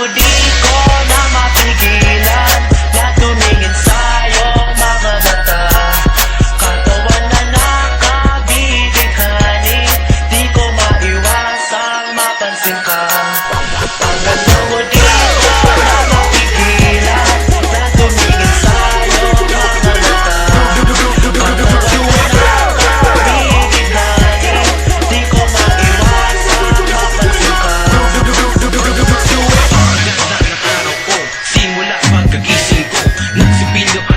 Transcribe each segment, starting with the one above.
ako na mapigilan Pino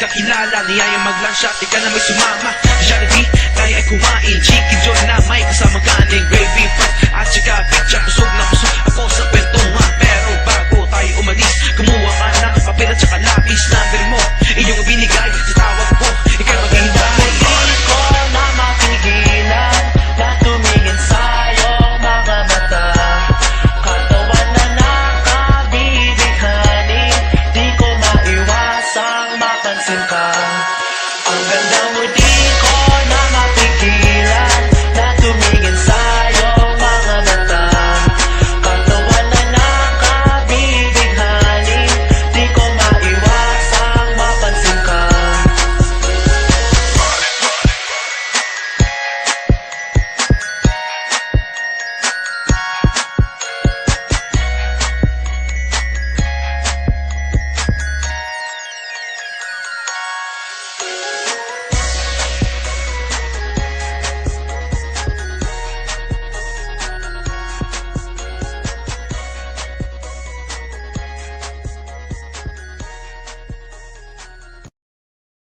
kakilala Niyayang mag-lunch at ikaw na may sumama. Jollibee, tayo ay kumain. Chicken Joy na may at simpa Ang ganda